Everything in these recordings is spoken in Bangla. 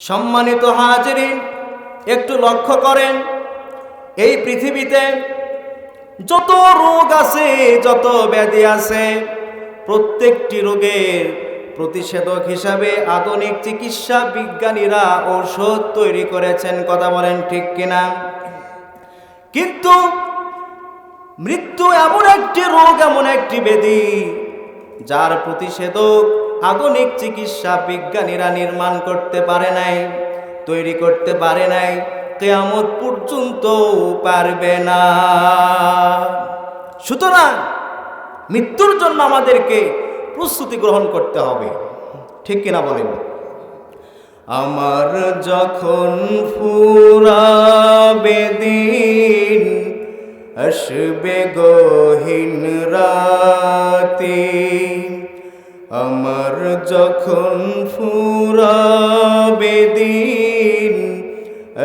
সম্মানিত হাজিরিন, একটু লক্ষ্য করেন, এই পৃথিবীতে যত রোগ আছে, যত ব্যাধি আছে, প্রত্যেকটি রোগের প্রতিষেধক হিসাবে আধুনিক চিকিৎসা বিজ্ঞানীরা ঔষধ তৈরি করেছেন, কথা বলেন ঠিক কিনা? কিন্তু মৃত্যু এমন একটি রোগ, এমন একটি ব্যাধি, যার প্রতিষেধক আধুনিক চিকিৎসা বিজ্ঞানীরা নির্মাণ করতে পারে নাই, তৈরি করতে পারে নাই, কেয়ামত পর্যন্ত পারবে না। সুতরাং মৃত্যুর জন্য আমাদেরকে প্রস্তুতি গ্রহণ করতে হবে, ঠিক কিনা বলেন? আমার যখন ফুরাবে দিন, আসবে গহীন রাতে আমার যখন ফুরাবে দিন,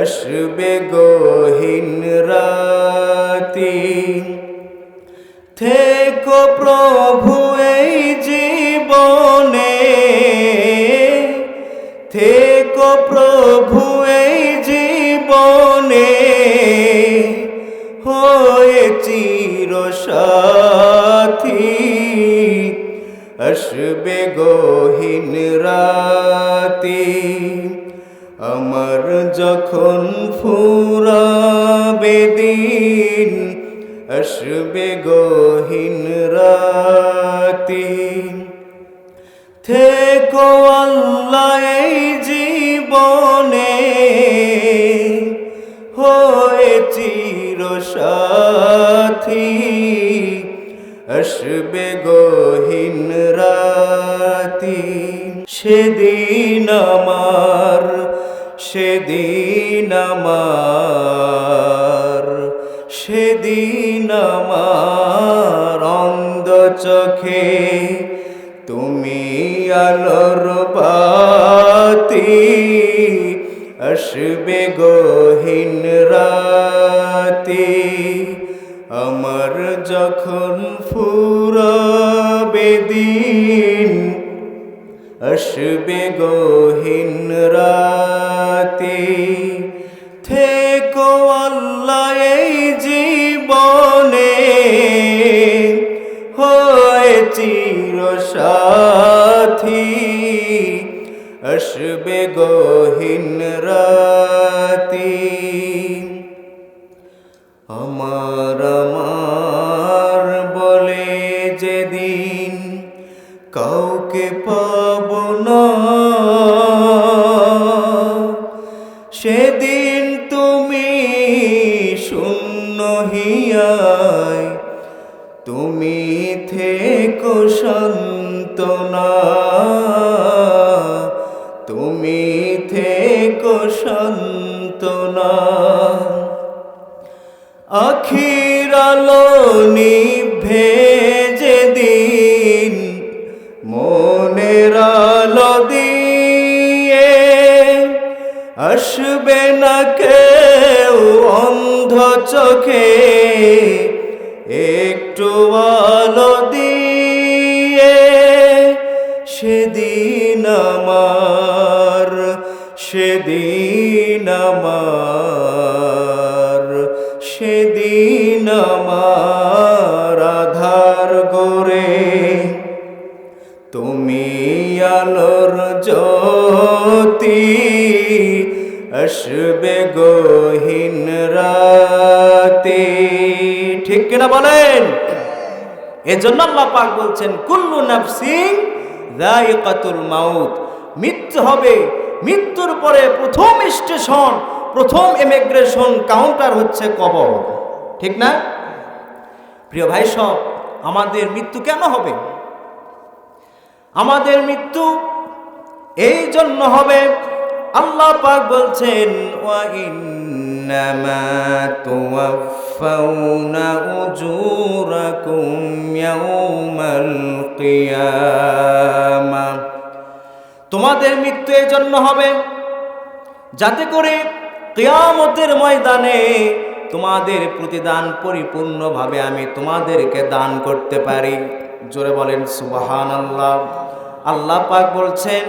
আসবে গহীন রাতে। থেকো প্রভু এই জীবনে, থেকো প্রভু এই জীবনে, হয়ে চির সাথী আসবে গহীন রাতি। আমার যখন ফুরাবে দিন, আসবে গহীন রাতি। থেকো আল্লাহ এই জীবনে, হয়ে চির সাথী আসবে গহীন রাতি। সেদিন আমার সেদিন আমার সেদিন আমার অন্ধ চোখে তুমি আলোর বাতি। আসবে গহীন রাতি। আমার যখন ফুরাবে দিন, আসবে গহীন রাতি। থেকো আল্লাহ এই জীবনে, হয়ে চির সাথী আসবে গহীন আলো নিভে যেদিন মনের আলো দিয়ে। আসবে না কেউ অন্ধ চোখে একটু আসবে গহীন রাতে। ঠিক কিনা বলেন? এজন্য আল্লাহ পাক বলছেন, কুল্লু নাফসিং যায়িকাতুল মাউত। মৃত্যু হবে, মৃত্যুর পরে প্রথম স্টেশন, প্রথম ইমিগ্রেশন কাউন্টার হচ্ছে কবর। ঠিক না? প্রিয় ভাই সব, আমাদের মৃত্যু কেন হবে? আমাদের মৃত্যু এই জন্য হবে আল্লাহ পাক বলছেন, ওয়া ইন্নামা তুওয়াফাউনা উজুরাকুম কিয়ামা। তোমাদের মৃত্যু এই জন্য হবে। যাতে করে কিয়ামতের ময়দানে তোমাদের প্রতিদান পরিপূর্ণভাবে আমি তোমাদেরকে দান করতে পারি। জোরে বলেন সুবাহান আল্লাহ আল্লাহ পাক বলছেন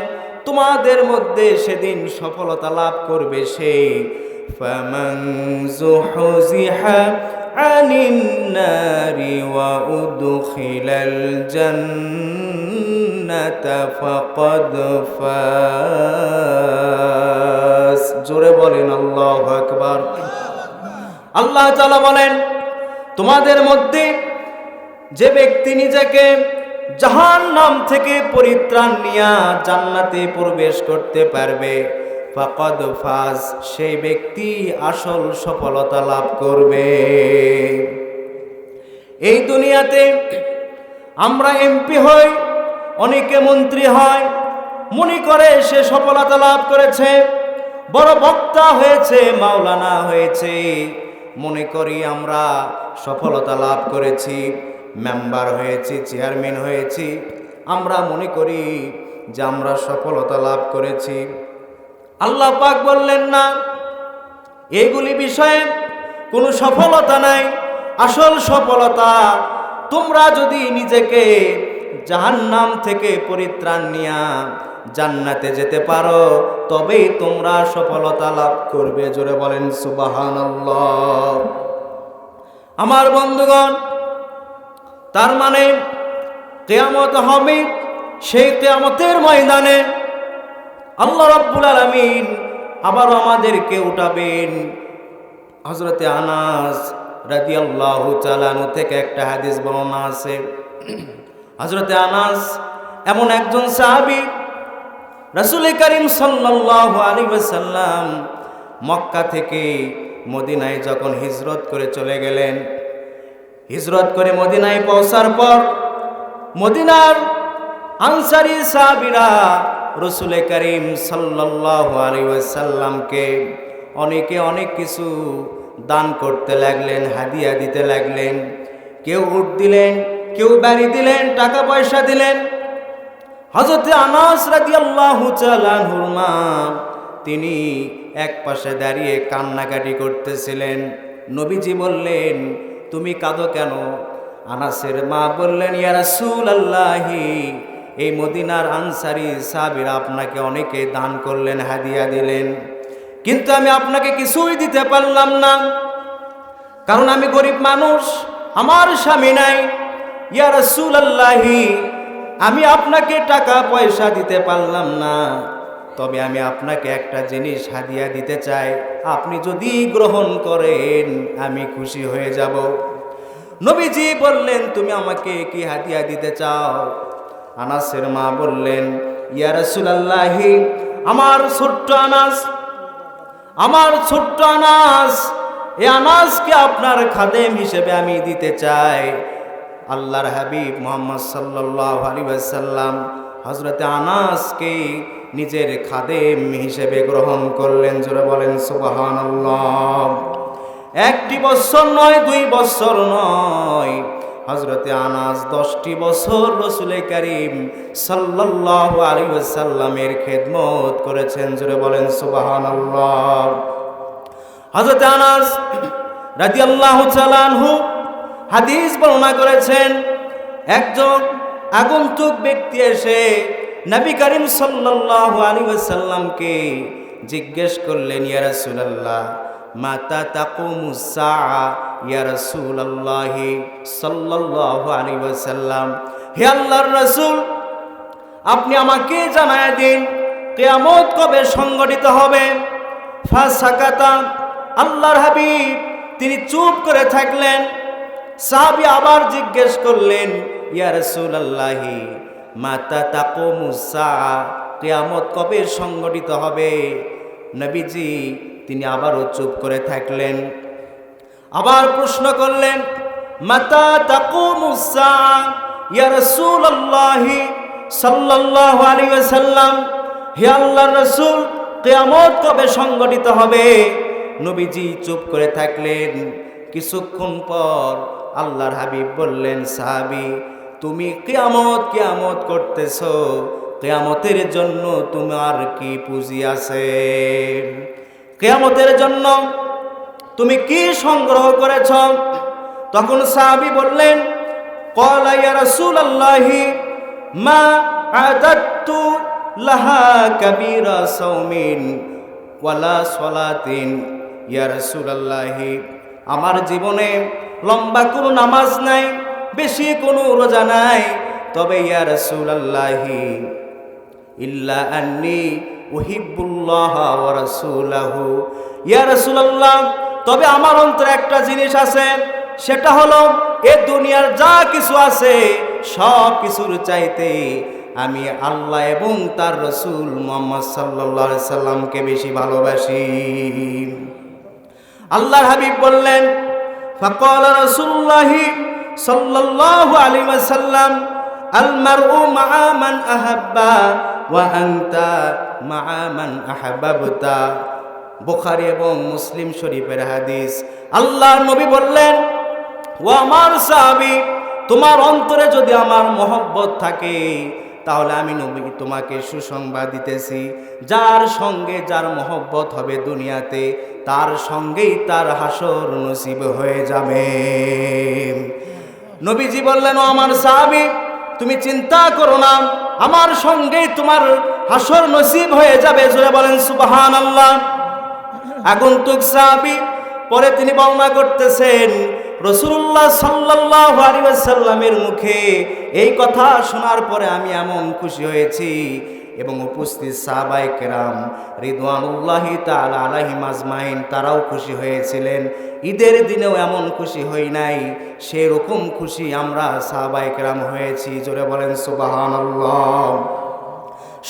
তোমাদের মধ্যে সেদিন সফলতা লাভ করবে সেই। জোরে বলেন, আল্লাহ আকবার। আল্লাহ বলেন, তোমাদের মধ্যে যে ব্যক্তি নিজেকে জাহান নাম থেকে পরিত্রাণ নিয়া জান্নাতে প্রবেশ করতে পারবে। ফাকদ ফাজ, সেই ব্যক্তি আসল সফলতা লাভ করবে। এই দুনিয়াতে আমরা এমপি হই, অনেকে মন্ত্রী হয়, মনে করে সে সফলতা লাভ করেছে, বড় বক্তা হয়েছে, মাওলানা হয়েছে। মনে করি আমরা সফলতা লাভ করেছি। মেম্বার হয়েছি, চেয়ারম্যান হয়েছি। আমরা মনে করি যে আমরা সফলতা লাভ করেছি। আল্লাহ পাক বললেন, না এইগুলি বিষয়ে কোনো সফলতা নাই। আসল সফলতা তোমরা যদি নিজেকে জাহান্নাম থেকে পরিত্রাণ নিয়া জান্নাতে যেতে পারো, তবেই তোমরা সফলতা লাভ করবে। জোরে বলেন সুবাহান আমার বন্ধুগণ তার মানে কেয়ামত হবে সেই কেয়ামতের ময়দানে। আল্লাহ রাব্বুল আলামিন আবারও আমাদেরকে উঠাবেন। হজরতে আনাস রাদিয়াল্লাহু চালানু থেকে একটা হাদিস বর্ণনা আছে। হজরতে আনাস এমন একজন সাহাবী, রাসূল করিম সাল্লাল্লাহু আলাইহি ওয়াসাল্লাম মক্কা থেকে মদিনায় যখন হিজরত করে চলে গেলেন হিজরত করে মদিনায় পৌঁছার পর মদিনার আনসারি সাহাবিরা রসুলে করিম সাল্লাহ আলিয়াসাল্লামকে অনেকে অনেক কিছু দান করতে লাগলেন, হাদিয়া দিতে লাগলেন। কেউ উঠ দিলেন, কেউ বাড়ি দিলেন, টাকা পয়সা দিলেন। হজরতে আনাস রাজি আল্লাহ মা তিনি এক পাশে দাঁড়িয়ে কান্নাকাটি করতেছিলেন। নবীজি বললেন তুমি কাঁদো কেন? আনাসের মা বললেন, ইয়া রাসূল আল্লাহি এই মদিনার আনসারি সাবির আপনাকে অনেকে দান করলেন, হাদিয়া দিলেন। কিন্তু আমি আপনাকে কিছুই দিতে পারলাম না। কারণ আমি গরিব মানুষ, আমার স্বামী নাই। ইয়া রাসূল আল্লাহি আমি আপনাকে টাকা পয়সা দিতে পারলাম না। তবে আমি আপনাকে একটা জিনিস হাদিয়া দিতে চাই। আপনি যদি গ্রহণ করেন, আমি খুশি হয়ে যাব। নবীজি বললেন, তুমি আমাকে কি হাদিয়া দিতে চাও? আনাসের মা বললেন, ইয়া রাসূলুল্লাহি, আমার ছোট্ট আনাস, আমার ছোট্ট আনাস এই আনাসকে আপনার খাদেম হিসেবে আমি দিতে চাই। আল্লাহর হাবিব মোহাম্মদ সাল্লাহ আলী সাল্লাম হজরতে আনাসকে নিজের খাদেম হিসেবে গ্রহণ করলেন, জোরে বলেন সুবাহান একটি বছর নয়, দুই বছর নয়। হজরতে আনাস দশটি বছর রসুলে করিম সাল্লাহ আলী সাল্লামের খেদমত করেছেন, জোরে বলেন সুবাহান হজরতে আনাস রাজি আল্লাহ চালানহু হাদিস বর্ণনা করেছেন, একজন আগন্তুক ব্যক্তি এসে নবী করিম সাল্লাহ আলী সাল্লামকে জিজ্ঞেস করলেন, ইয়া রাসূলুল্লাহ, মাতা তাকুমুসা ইয়া রাসূলুল্লাহি সাল্লাল্লাহু আলাইহি ওয়াসাল্লাম? হে আল্লাহর রাসূল, আপনি আমাকে জানায় দিন, কিয়ামত কবে সংগঠিত হবে? আল্লাহর হাবিব তিনি চুপ করে থাকলেন। সাহাবী আবার জিজ্ঞেস করলেন, ইয়া রাসূলুল্লাহি মাতা তাকুমুসা কিয়ামত কবে সংগঠিত হবে? নবীজি, তিনি আবারও চুপ করে থাকলেন। আবার প্রশ্ন করলেন, মাতা তাকুমুসা ইয়া রাসূলুল্লাহি সাল্লাল্লাহু আলাইহি ওয়াসাল্লাম, হে আল্লাহ রসুল, কিয়ামত কবে সংগঠিত হবে? নবীজি চুপ করে থাকলেন। কিছুক্ষণ পর আল্লাহর হাবিব বললেন, সাহাবি তুমি কেয়ামত কেয়ামত করতেছ, কেয়ামতের জন্য তোমার কি পুঁজি আছে? কেয়ামতের জন্য তুমি কি সংগ্রহ করেছ? তখন সাহাবি বললেন কলা ইয়া রাসূলুল্লাহি, মা আদাত্তু লাহা কাবিরা সৌমিন ওয়ালা সলাতিন, ইয়া রাসূলুল্লাহি। আমার জীবনে লম্বা কোনো নামাজ নাই বেশি কোনো রোজা নাই। তবে ইয়া রাসূলুল্লাহি, ইল্লা আন্নি উহিব্বুল্লাহ ওয়া রাসূলাহু। ইয়া রাসূলুল্লাহ, তবে আমার অন্তরে একটা জিনিস আছে, সেটা হলো, এ দুনিয়ার যা কিছু আছে, সব কিছুর চাইতে আমি আল্লাহ এবং তার রসুল মোহাম্মদ আলাইহি সাল্লামকে বেশি ভালোবাসি। আল্লাহর হাবিব বললেন, ফাকাল রাসূলুল্লাহি সাল্লাল্লাহু আলাইহি ওয়াসাল্লাম আল মারউ মা'a মান আহাব্বা ওয়া আনতা মা'a মান আহাব্বাবতা। বুখারী এবং মুসলিম শরীফের হাদিস। আল্লাহর নবী বললেন, ও আমার সাহাবী, তোমার অন্তরে যদি আমার মহব্বত থাকে, তাহলে আমি নবী তোমাকে সুসংবাদ দিতেছি। যার সঙ্গে যার মহব্বত হবে দুনিয়াতে, তার সঙ্গেই তার হাসর নসিব হয়ে যাবে। নবীজি বললেন আমার সাহাবি, তুমি চিন্তা করো না, আমার সঙ্গেই তোমার হাসর নসিব হয়ে যাবে। জোরে বলেন সুবাহান আল্লাহ আগন্তুক সাহাবি পরে তিনি বর্ণনা করতেছেন রসুল্লাহ সাল্লাহ আলিবাসাল্লামের মুখে এই কথা শোনার পরে আমি এমন খুশি হয়েছি এবং উপস্থিত সাহাবাই কেরাম রিদওয়ানুল্লাহি তাআলা আলাইহিম আজমাইন, তারাও খুশি হয়েছিলেন। ঈদের দিনেও এমন খুশি হই নাই, সেরকম খুশি আমরা সাহাবাই কেরাম হয়েছি। জোরে বলেন সুবহানাল্লাহ।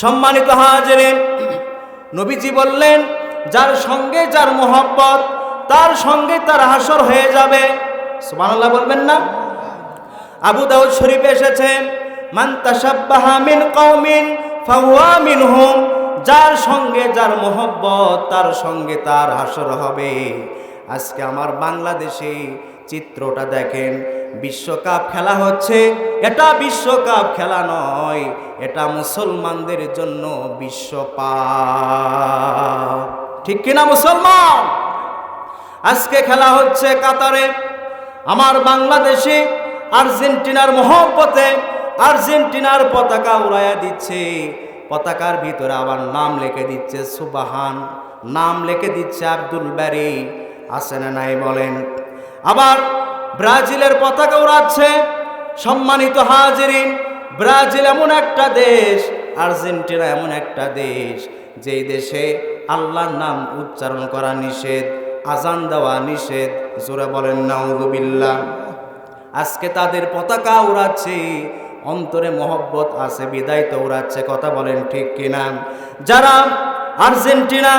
সম্মানিত হাজরেন, নবীজি বললেন, যার সঙ্গে যার মোহব্বত, তার সঙ্গে তার হাসর হয়ে যাবে। সুবহানাল্লাহ বলবেন না? আবু দাউদ শরীফ এসেছে মান মিন কওমিন ফাহুয়া মিনহুম, যার সঙ্গে যার মোহব্বত, তার সঙ্গে তার হাসর হবে। আজকে আমার বাংলাদেশে চিত্রটা দেখেন, বিশ্বকাপ খেলা হচ্ছে। এটা বিশ্বকাপ খেলা নয়, এটা মুসলমানদের জন্য বিশ্বপাপ। ঠিক কিনা মুসলমান? আজকে খেলা হচ্ছে কাতারে। আমার বাংলাদেশে আর্জেন্টিনার মহব্বতে আর্জেন্টিনার পতাকা উড়াইয়া দিচ্ছে। পতাকার ভিতরে আবার নাম লিখে দিচ্ছে সুবাহান। নাম লিখে দিচ্ছে আব্দুল ব্যারি আছে না নাই বলেন? আবার ব্রাজিলের পতাকা উড়াচ্ছে সম্মানিত হাজিরিন। ব্রাজিল এমন একটা দেশ, আর্জেন্টিনা এমন একটা দেশ, যেই দেশে আল্লাহর নাম উচ্চারণ করা নিষেধ, আজান দেওয়া নিষেধ। জোরে বলেন, নাউজুবিল্লাহ। আজকে তাদের পতাকা উড়াচ্ছে অন্তরে মহব্বত আছে, বিদায় তো উড়াচ্ছে কথা বলেন ঠিক কিনা? যারা আর্জেন্টিনা,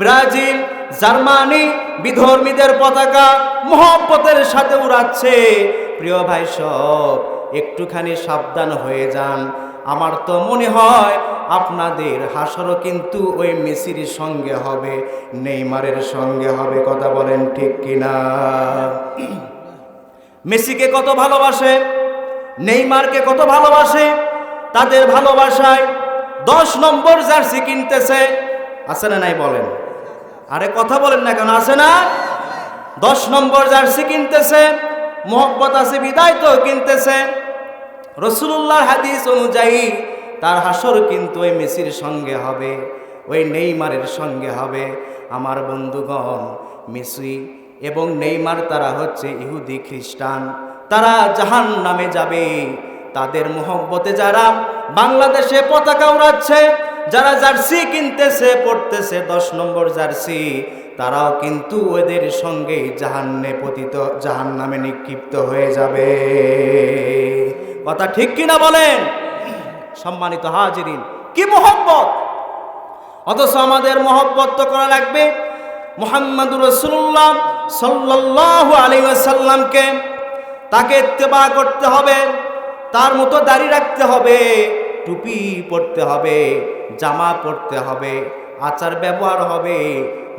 ব্রাজিল, জার্মানি বিধর্মীদের পতাকা মহব্বতের সাথে উড়াচ্ছে, প্রিয় ভাই সব, একটুখানি সাবধান হয়ে যান। আমার তো মনে হয় আপনাদের হাসরও কিন্তু ওই মেসির সঙ্গে হবে, নেইমারের সঙ্গে হবে, কথা বলেন ঠিক কিনা? মেসিকে কত ভালোবাসে? নেইমারকে কত ভালোবাসে? তাদের ভালোবাসায় দশ নম্বর জার্সি কিনতেছে। আছে না নাই বলেন? আরে কথা বলেন না কেন, আছে না? দশ নম্বর জার্সি কিনতেছে, মোহব্বত আছে, বিদায় তো কিনতেছে। রসুল্লাহর হাদিস অনুযায়ী তার হাসর কিন্তু ওই মেসির সঙ্গে হবে, ওই নেইমারের সঙ্গে হবে। আমার বন্ধুগণ, মেসি এবং নেইমার তারা হচ্ছে ইহুদি খ্রিস্টান। তারা জাহান নামে যাবে। তাদের মোহব্বতে যারা বাংলাদেশে পতাকা উড়াচ্ছে, যারা জার্সি কিনতেছে, পড়তেছে দশ নম্বর জার্সি, তারাও কিন্তু ওদের সঙ্গে জাহান্নে পতিত জাহান নামে নিক্ষিপ্ত হয়ে যাবে। কথা ঠিক কিনা বলেন? সম্মানিত হাজিরিন, কি মোহব্বত? অথচ আমাদের মহব্বত তো করা লাগবে। মোহাম্মদুর রসুল্লাহ সাল্লাহ আলী সাল্লামকে তাকে ইত্তেবা করতে হবে, তার মতো দাড়ি রাখতে হবে, টুপি পরতে হবে, জামা পরতে হবে, আচার ব্যবহার হবে।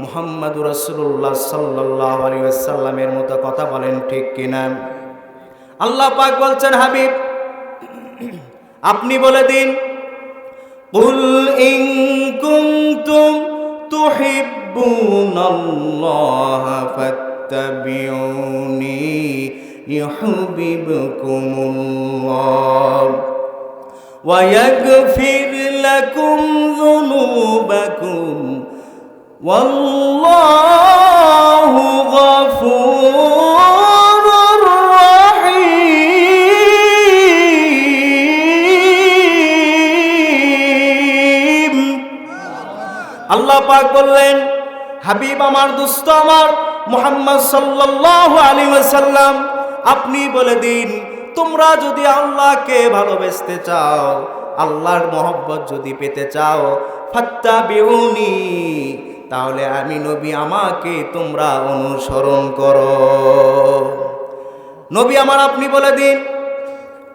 মোহাম্মদুর রসুল্লাহ সাল্লাহ আলী মতো কথা বলেন ঠিক কিনা? আল্লাহ পাক বলছেন, হাবিব, আপনি বলে দিন, কুল ইন কুনতুম তুহিব্বুনাল্লাহ ফাত্তাবিউনি ইউহিব্বুকুমুল্লাহ ويغفر لكم ذنوبكم والله غفور رحيم আল্লাহ পাক বললেন হাবিব আমার দুস্থ আমার মোহাম্মদ সাল্লাল্লাহু আলাইহি ওয়াসাল্লাম আপনি বলে দিন, তোমরা যদি আল্লাহকে ভালোবাসতে চাও, আল্লাহর মহব্বত যদি পেতে চাও ফাত্তা বিউনি তাহলে আমি নবী আমাকে তোমরা অনুসরণ করো। নবী আমার আপনি বলে দিন,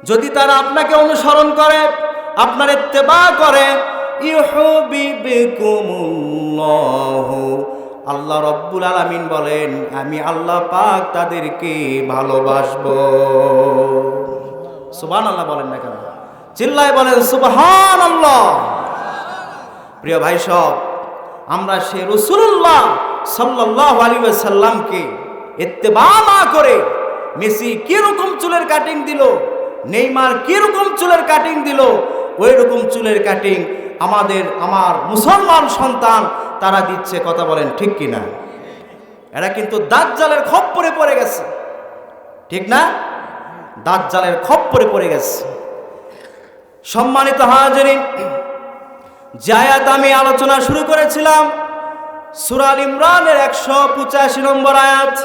যদি তারা আপনাকে অনুসরণ করে, আপনার ইত্তেবা করে ইউহিবকুমুল্লাহ আল্লাহ রব্বুল আলামিন বলেন, আমি আল্লাহ পাক তাদেরকে ভালোবাসবো। সুবহান আল্লাহ বলেন না কেন? চিল্লায় বলেন সুবহান আল্লাহ প্রিয় ভাই সব, আমরা সে রসুল্লাহ সাল্লাহ আলী সাল্লামকে ইত্তেবা না করে মেসি কীরকম চুলের কাটিং দিল, নেইমার কীরকম চুলের কাটিং দিল ওই রকম চুলের কাটিং আমাদের, আমার মুসলমান সন্তান তারা দিচ্ছে কথা বলেন, ঠিক কি না এরা কিন্তু দাঁত জালের খপ্পরে পড়ে গেছে। ঠিক না? দাঁত জালের খপ্পরে পড়ে গেছে। সম্মানিত হাজরিন, জায়াত আমি আলোচনা শুরু করেছিলাম সুরাল ইমরানের একশো পঁচাশি নম্বর আয়াত।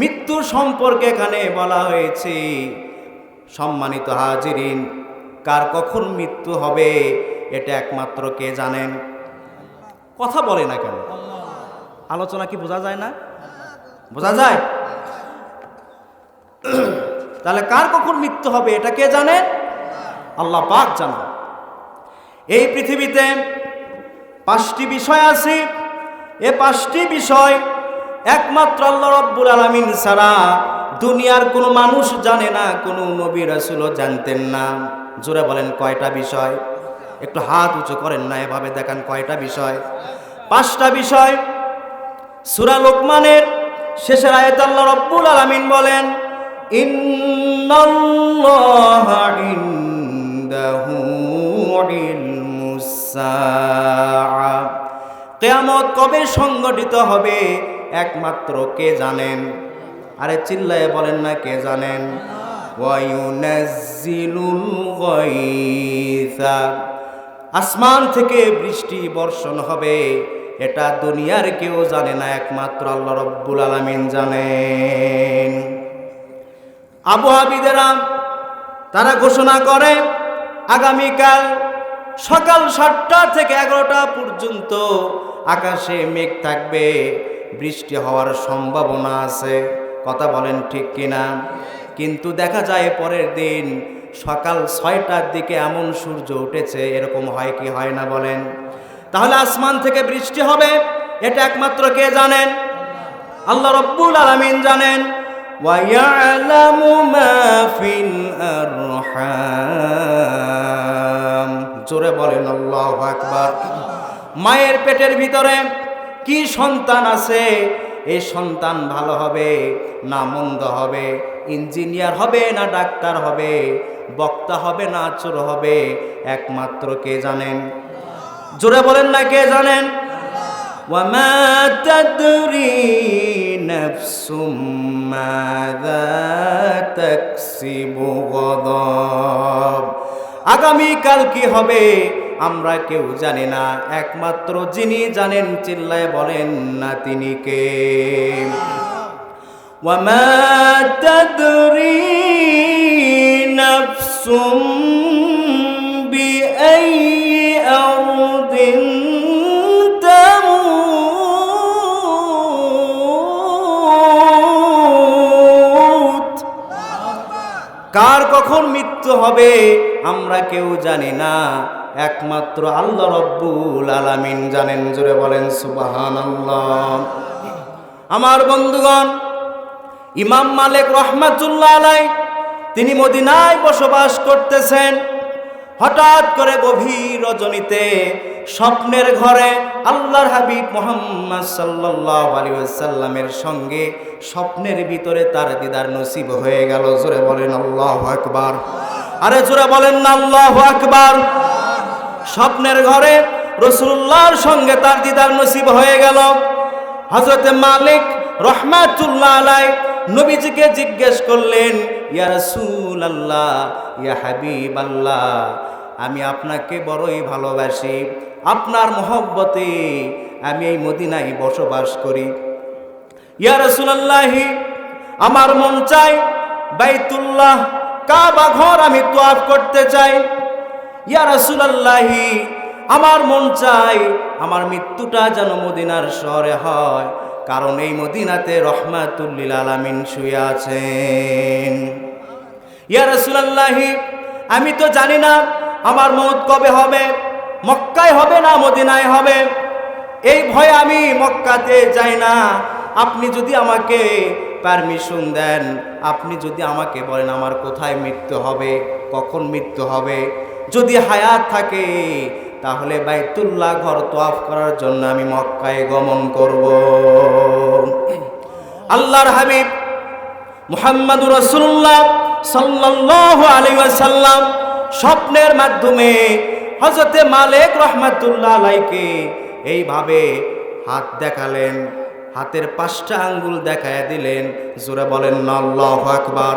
মৃত্যুর সম্পর্কে এখানে বলা হয়েছে। সম্মানিত হাজিরিন, কার কখন মৃত্যু হবে, এটা একমাত্র কে জানেন? কথা বলে না কেন? আলোচনা কি বোঝা যায় না? বোঝা যায়? তাহলে কার কখন মৃত্যু হবে এটা কে জানে? আল্লাহ পাক জানা। এই পৃথিবীতে পাঁচটি বিষয় আছে। এ পাঁচটি বিষয় একমাত্র আল্লাহ রব্বুল আলমিন ছাড়া দুনিয়ার কোনো মানুষ জানে না, কোনো নবী রাসুলও জানতেন না। জোরে বলেন কয়টা বিষয়? একটু হাত উঁচু করেন না, এভাবে দেখান কয়টা বিষয়। পাঁচটা বিষয়, সুরা লোকমানের শেষের আয়াত আল্লাহ রব্বুল আলমিন বলেন কেয়ামত কবে সংগঠিত হবে, একমাত্র কে জানেন? আরে চিল্লায় বলেন না কে জানেন? ওয়ায়ুনাজ্জিলুল গায়সা। আসমান থেকে বৃষ্টি বর্ষণ হবে। এটা দুনিয়ার কেউ জানে না, একমাত্র আল্লাহ রব্বুল আলামিন জানেন। আবহাবিদেরা তারা ঘোষণা করে, আগামীকাল সকাল সাতটা থেকে এগারোটা পর্যন্ত আকাশে মেঘ থাকবে, বৃষ্টি হওয়ার সম্ভাবনা আছে। কথা বলেন ঠিক কিনা? কিন্তু দেখা যায় পরের দিন সকাল ছয়টার দিকে এমন সূর্য উঠেছে, এরকম হয় কি হয় না বলেন? তাহলে আসমান থেকে বৃষ্টি হবে, এটা একমাত্র কে জানেন? আল্লাহ রব্বুল আলমিন জানেন জোরে বলেন, আল্লাহ মায়ের পেটের ভিতরে কি সন্তান আছে? এই সন্তান ভালো হবে না মন্দ হবে? ইঞ্জিনিয়ার হবে না ডাক্তার হবে? বক্তা হবে না চোর হবে একমাত্র কে জানেন জোরে বলেন না কে জানেন وما تدري نفس ماذا تكسب غدا আগামীকাল কি হবে আমরা কেউ জানি না একমাত্র যিনি জানেন চিল্লায় বলেন না তিনি কে وما تدري نفس بأي أرض تموت কার কখন মৃত্যু হবে আমরা কেউ জানি না একমাত্র আল্লাহ রব্বুল আলামিন জানেন জোরে বলেন সুবাহান আমার বন্ধুগণ ইমাম মালিক রহমাতুল্লাহ আলাই তিনি মদিনায় বসবাস করতেছেন। হঠাৎ করে গভীর রজনীতে স্বপ্নের ঘরে আল্লাহর হাবিব মোহাম্মদ সাল্লাল্লাহু আলাইহি ওয়াসাল্লামের সঙ্গে স্বপ্নের ভিতরে তার দিদার নসিব হয়ে গেল। জোরে বলেন, আল্লাহ আকবার। আরে জোরে বলেন না, আল্লাহ আকবার। স্বপ্নের ঘরে রসুল্লাহর সঙ্গে তার দিদার নসিব হয়ে গেল। হজরতে মালিক রহমাতুল্লাহ আলাই নবীজিকে জিজ্ঞেস করলেন, ইয়া রসুল আল্লাহ ইয়া হাবিব আল্লাহ আমি আপনাকে বড়ই ভালোবাসি, আপনার মহব্বতে আমি এই মদিনায় বসবাস করি। ইয়া রসুলাল্লাহি, আমার মন চাই বাইতুল্লাহ, কাবা ঘর আমি তোয়াফ করতে চাই। ইয়া রসুলাল্লাহি, আমার মন চাই আমার মৃত্যুটা যেন মদিনার শহরে হয়। কারণ এই মদিনাতে রহমাতুল্লিল আলামিন শুয়ে আছেন। ইয়া রসুলাল্লাহি, আমি তো জানি না আমার মৌত কবে হবে, মক্কায় হবে না মদিনায় হবে। এই ভয়ে আমি মক্কাতে যাই না। আপনি যদি আমাকে পারমিশন দেন, আপনি যদি আমাকে বলেন আমার কোথায় মৃত্যু হবে, কখন মৃত্যু হবে, যদি হায়াত থাকে তাহলে বাইতুল্লাহ ঘর তোয়াফ করার জন্য আমি মক্কায় গমন করব। আল্লাহর হাবিব মুহাম্মদ রসুল্লাহ সাল্লাল্লাহু আলাইহি ওয়াসাল্লাম স্বপ্নের মাধ্যমে হজরতে মালিক রহমাতুল্লাহ আলাইকে এইভাবে হাত দেখালেন, হাতের পাঁচটা আঙ্গুল দেখায় দিলেন, জোরে বলেন না আল্লাহু আকবার,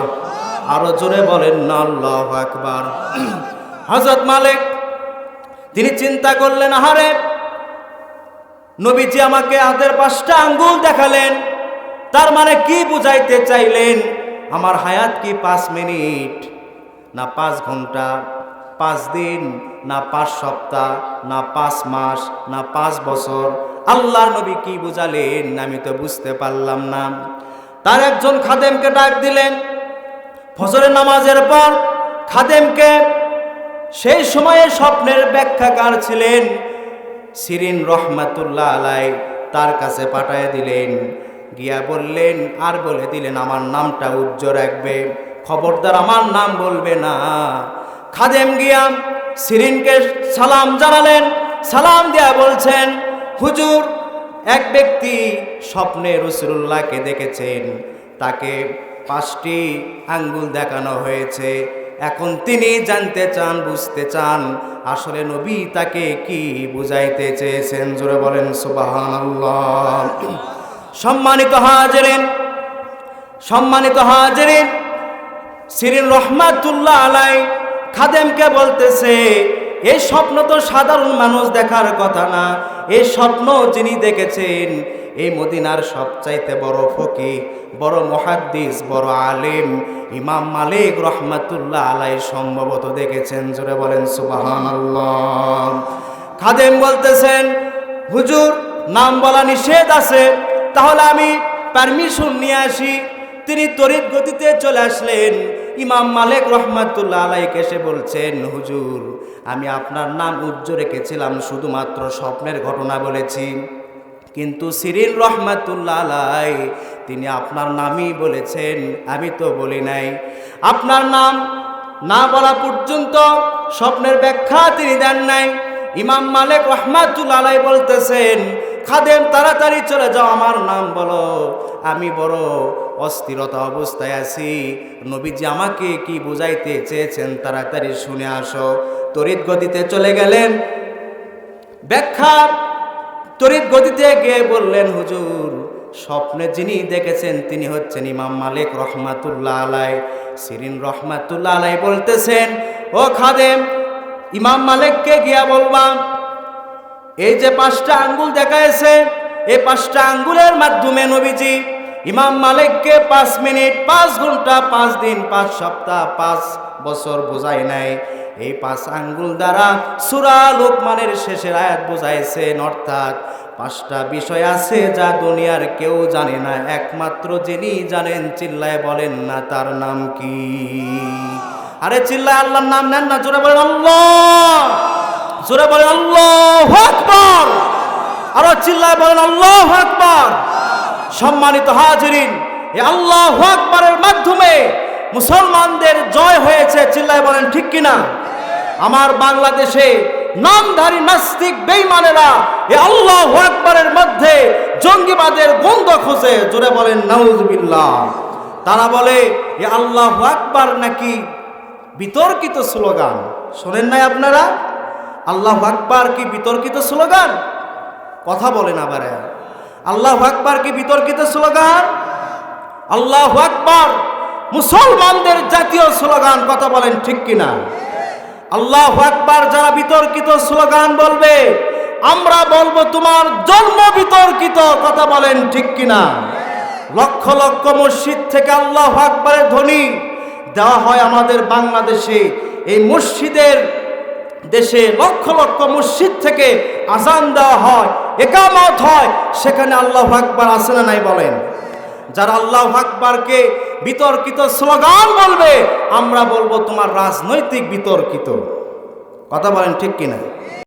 আরও জোরে বলেন না আল্লাহু আকবার। হজরত মালিক তিনি চিন্তা করলেন, আহারে, নবীজি আমাকে হাতের পাঁচটা আঙ্গুল দেখালেন। তার মানে কি বুঝাইতে চাইলেন? আমার হায়াত কি পাঁচ মিনিট? না পাঁচ ঘণ্টা, পাঁচ দিন, না পাঁচ সপ্তাহ, না পাঁচ মাস, না পাঁচ বছর। আল্লাহর নবী কি বুঝালেন? আমি তো বুঝতে পারলাম না। তার একজন খাদেমকে ডাক দিলেন। ফজরের নামাজের পর খাদেমকে সেই সময়ে স্বপ্নের ব্যাখ্যাকার ছিলেন সিরিন রহমাতুল্লাহ আলাই। তার কাছে পাঠায় দিলেন, গিয়া বললেন, আর বলে দিলেন, আমার নামটা উজ্জ্ব রাখবে। খবরদার, আমার নাম বলবে না। খাদেম গিয়া সিরিনকে সালাম জানালেন। সালাম দিয়া বলছেন, হুজুর, এক ব্যক্তি স্বপ্নে রসুল্লাহকে দেখেছেন। তাকে পাঁচটি আঙ্গুল দেখানো হয়েছে। এখন তিনি জানতে চান, বুঝতে চান, আসলে নবী তাকে কি বুঝাইতে চেয়েছেন? জোরে বলেন সুবাহান সম্মানিত হাজরেন সম্মানিত হাজরেন সিরিন রহমাতুল্লাহ আলাই খাদেমকে বলতেছে এই স্বপ্ন তো সাধারণ মানুষ দেখার কথা না। এই স্বপ্ন যিনি দেখেছেন এই মদিনার সবচাইতে বড় ফকি বড় মহাদ্দিস, বড় আলেম, ইমাম মালিক রহমাতুল্লাহ আলাই সম্ভবত দেখেছেন, জোরে বলেন সুবাহান খাদেম বলতেছেন, হুজুর, নাম বলা নিষেধ আছে, তাহলে আমি পারমিশন নিয়ে আসি। তিনি তড়িৎ গতিতে চলে আসলেন। ইমাম মালিক রহমাতুল্লাহ আলাইকে এসে বলছেন, হুজুর, আমি আপনার নাম উজ্জ্ব রেখেছিলাম, শুধুমাত্র স্বপ্নের ঘটনা বলেছি। কিন্তু সিরিল রহমাতুল্লাহ আলাই তিনি আপনার নামই বলেছেন, আমি তো বলি নাই। আপনার নাম না বলা পর্যন্ত স্বপ্নের ব্যাখ্যা তিনি দেন নাই। ইমাম মালিক রহমাতুল্লাহ আলাই বলতেছেন, খাদেম, তাড়াতাড়ি চলে যাও, আমার নাম বলো। আমি বড় অস্থিরতা অবস্থায় আছি। নবীজি আমাকে কি বুঝাইতে চেয়েছেন তাড়াতাড়ি শুনে আসো। তড়িৎ গতিতে চলে গেলেন। ব্যাখ্যা তড়িৎ গতিতে গিয়ে বললেন, হুজুর স্বপ্নে যিনি দেখেছেন, তিনি হচ্ছেন ইমাম মালিক রহমাতুল্লাহ আলাই সিরিন রহমাতুল্লাহ আলাই বলতেছেন, ও খাদেম, ইমাম মালিককে গিয়া বলবাম এই যে পাঁচটা আঙ্গুল দেখাইছে, এই পাঁচটা আঙ্গুলের মাধ্যমে নবীজি ইমাম মালিককে পাঁচ মিনিট, পাঁচ ঘণ্টা, পাঁচ দিন, পাঁচ সপ্তাহ, পাঁচ বছর বোঝায় নাই। এই পাঁচ আঙ্গুল দ্বারা সুরা লোকমানের শেষের আয়াত বোঝাইছেন, অর্থাৎ পাঁচটা বিষয় আছে যা দুনিয়ার কেউ জানে না। একমাত্র যিনি জানেন, চিল্লায় বলেন না, তার নাম কি? আরে চিল্লায় আল্লাহর নাম নেন না, জোরে বলেন আল্লাহ! জোরে বলেন আল্লাহ আকবর! আরও চিল্লায় বলেন আল্লাহ আকবর! সম্মানিত হাজিরিন এই আল্লাহ আকবরের মাধ্যমে মুসলমানদের জয় হয়েছে, চিল্লায় বলেন ঠিক কিনা? আমার বাংলাদেশে নামধারী নাস্তিক বেইমানেরা এই আল্লাহ আকবরের মধ্যে জঙ্গিবাদের গন্ধ খুঁজে, জোরে বলেন নাউজুবিল্লাহ তারা বলে, এ আল্লাহ আকবার নাকি বিতর্কিত স্লোগান? শোনেন নাই আপনারা? আল্লাহ আকবার কি বিতর্কিত স্লোগান? কথা বলেন আবার। আল্লাহ আকবার কি বিতর্কিত স্লোগান? আল্লাহ আকবার মুসলমানদের জাতীয় স্লোগান, কথা বলেন ঠিক কিনা? আল্লাহ আকবার যারা বিতর্কিত স্লোগান বলবে, আমরা বলব তোমার জন্ম বিতর্কিত, কথা বলেন ঠিক কিনা? লক্ষ লক্ষ মসজিদ থেকে আল্লাহ আকবরের ধ্বনি দেওয়া হয় আমাদের বাংলাদেশে। এই মসজিদের দেশে লক্ষ লক্ষ মসজিদ থেকে আজান দেওয়া হয়, একামত হয়, সেখানে আল্লাহ আকবার আসে না নাই বলেন? যারা আল্লাহ আকবরকে বিতর্কিত স্লোগান বলবে, আমরা বলব তোমার রাজনৈতিক বিতর্কিত। কথা বলেন ঠিক কিনা?